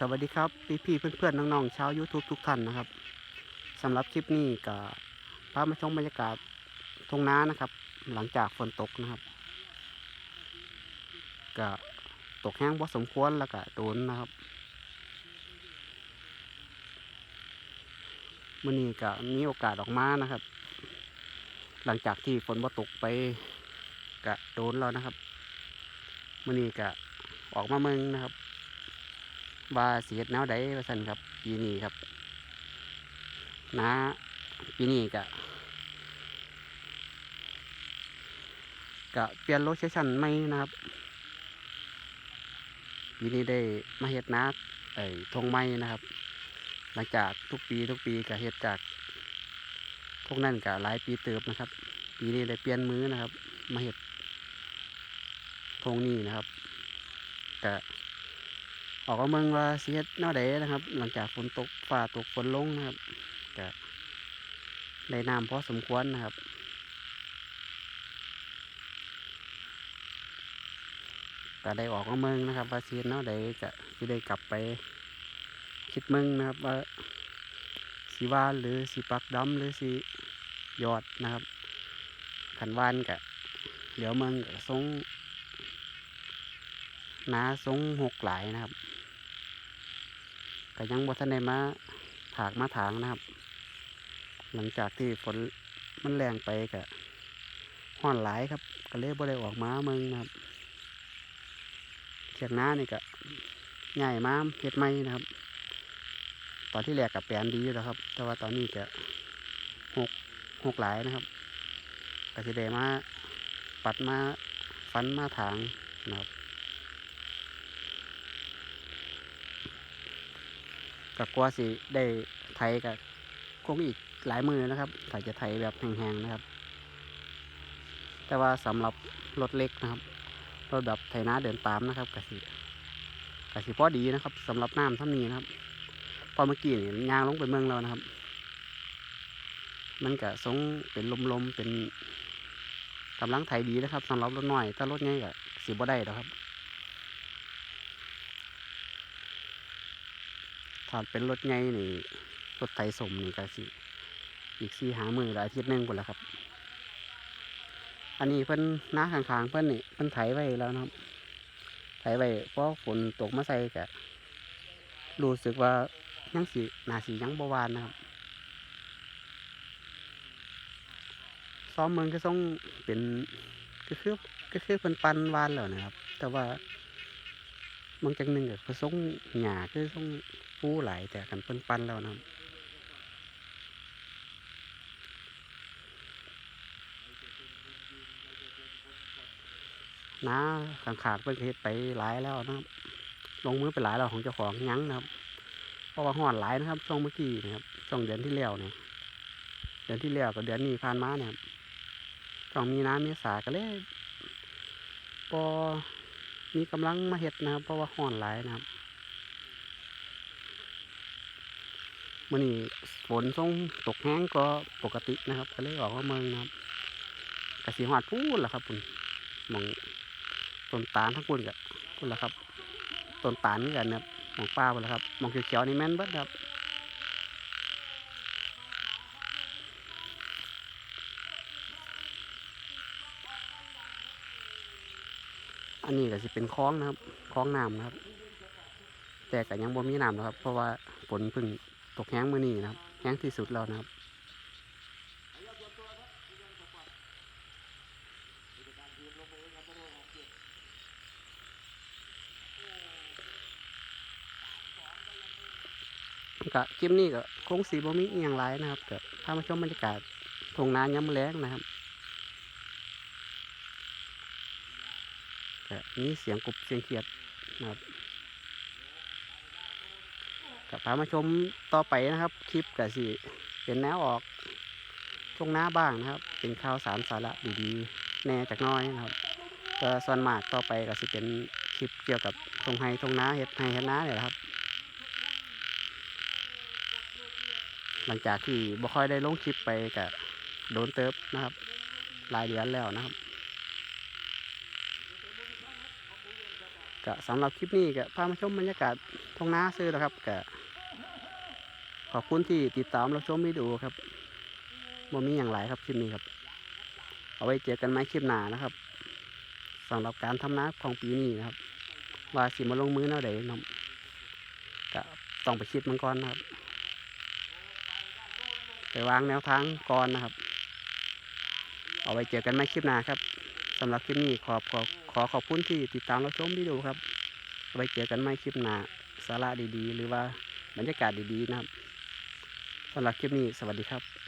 สวัสดีครับ พี่พี่ๆเพื่อนๆน้องๆชาว YouTube ทุกท่านนะครับสำหรับคลิปนี้ก็พามาชมบรรยากาศทุ่งนานะครับ หลังจากฝนตกนะครับก็ตกแห้งพอสมควรแล้วก็โดนนะครับมื่อนี้ก็มีโอกาสออกมานะครับ หลังจากที่ฝนบ่ตกไปก็โดนแล้วนะครับมื่อนี้ก็ออกมาเมืองนะครับ ว่าเสียดแนวใดว่าสันครับ ปีนี้ครับนะปีนี้กะกะเปลี่ยนโลเคชั่นใหม่นะครับปีนี้ได้มาเฮ็ดนาไอ้ทงไม้นะครับ หลังจากทุกปีทุกปีกะเฮ็ดจากพวกนั้นกะหลายปีเติบนะครับ ปีนี้ได้เปลี่ยนมือนะครับ มาเฮ็ดทงนี้นะครับกะ ออกมาเมืองว่าสิเฮ็ดแนวใดนะครับ หลังจากฝนตกฟ้าตกฝนลงนะครับก็ได้น้ำพอสมควรนะครับก็ได้ออกมาเมืองนะครับว่าสิเฮ็ดแนวใดก็สิได้กลับไปคิดเมืองนะครับว่าสีวานหรือสีปักดำหรือสียอดนะครับขันวานกะเดี๋ยวเมืองก็ทรงหนาทรงหกหลายนะครับ ก็ยังบ่ทันได้มาถากมาถางนะครับ หลังจากที่ฝนมันแรงไปก็ห้อนหลายครับ ก็เลยบ่ได้ออกมาเมืองนะครับเทียงน้านี่ก็ใหญ่มาเฮ็ดใหม่นะครับ ตอนที่แรกกับแปลนดีอยู่แล้วครับ แต่ว่าตอนนี้ก็หกหกหลายนะครับก็สิได้มาปัดมาฟันมาถางนะครับ ก็กลัวสิได้ไถกับคงอีกหลายมือนะครับถ้าจะไถแบบแห้งๆนะครับ แต่ว่าสำหรับรถเล็กนะครับรถแบบไถนาเดินตามนะครับกสิกสิพอดีนะครับสำหรับน้ำท่านี้นะครับ พอเมื่อกี้นี่ยางลงไปเมืองเรานะครับ มันก็ทรงเป็นลมๆเป็นกำลังไถดีนะครับสำหรับรถหน้อยถ้ารถใหญ่ก็สิบ่ได้แล้วครับ ถ้าเป็นรถใหญ่นี่รถไถสมนี่ก็สิ อีกสี่หามือหรืออาทิตย์หนึ่งหมดแล้วครับ อันนี้เพิ่นหน้าข้างๆเพิ่นนี่เพิ่นไถไว้แล้วนะครับ ไถไว้เพราะฝนตกมาใส่กะรู้สึกว่ายังสีนาสียังบหวานนะครับซ้อมเมืองก็ต้องเป็นก็คือก็คือเพิ่นปันวานแล้วนะครับ แต่ว่า บางจังหนึ่งก็คือส่งหญ้าคือส่งฟูไหลแต่กันเพิ่นปันแล้วนะน้าขังขาดเพิ่นเฮ็ดไปหลายแล้วนะครับลงมือไปหลายแล้วของเจ้าของยั้งนะครับ เพราะว่าห่อนหลายนะครับช่วงเมื่อกี้นะครับช่วงเดือนที่แล้วเนี่ยเดือนที่แล้วกับเดือนนี้ผ่านมาเนี่ยช่วงมีน้ำมีสาก็เลยพอ มีกำลังมาเฮ็ดนะครับ เพราะว่าห่อนหลายนะครับมื่อนี้ฝนทรงตกแห้งก็ปกตินะครับก็เลยออกมาเมืองนะครับกสีหอดพูดแหละครับคุณมองต้นตาลทั้งคุณกับคุณละครับต้นตาลนี่กันนะครับมองป้าหมดแล้วครับมองเขียวๆนี่แม่นเบิดครับ อันนี้ก็สิเป็นคลองนะครับคลองน้ำนะครับ แต่ก็ยังบ่มีน้ำนะครับ เพราะว่าฝนเพิ่งตกแห้งเมื้อนี้นะครับ แห้งที่สุดแล้วนะครับก็คลิปนี้ก็คงสีบ่มีอหย่างไรนะครับก็พามาชมบรรยากาศทงนาย้ำแล้งนะครับ ก็มีเสียงกบเสียงเขียดนะครับก็พามาชมต่อไปนะครับ คลิปก็สิเป็นแนวออกทงน้าบ้างนะครับ เป็นข่าวสารสาระดีๆแน่จากน้อยนะครับก็ส่วนมากต่อไปก็สิเป็นคลิปเกี่ยวกับทงไฮทงน้าเฮ็ดไฮเฮ็ดน้าเนี่ยครับ หลังจากที่บ่ค่อยได้ลงคลิปไปกับโดนเติบนะครับหลายเดือนแล้วนะครับ ก็สำหรับคลิปนี้ก็พามาชมบรรยากาศท้องนาซื้อแล้วครับก็ขอบคุณที่ติดตามรับชมวิดีโอครับบ่มีอย่างไรครับคลิปนี้ครับ เอาไว้เจอกันไหมคลิปหน้านะครับสำหรับการทำนาของปีนี้นะครับ ว่าสิมาลงมือแนวใดเนาะก็ต้องไปคิดมันก่อนนะครับ ไปวางแนวทางก่อนนะครับ เอาไว้เจอกันไหมคลิปหน้าครับ สำหรับคลิปนี้ขอบขอขอขอบคุณที่ติดตามรับชมวิดีโอครับไว้เจอกันใหม่คลิปหน้าสาระดีๆ หรือว่าบรรยากาศดีๆนะครับสำหรับคลิปนี้สวัสดีครับ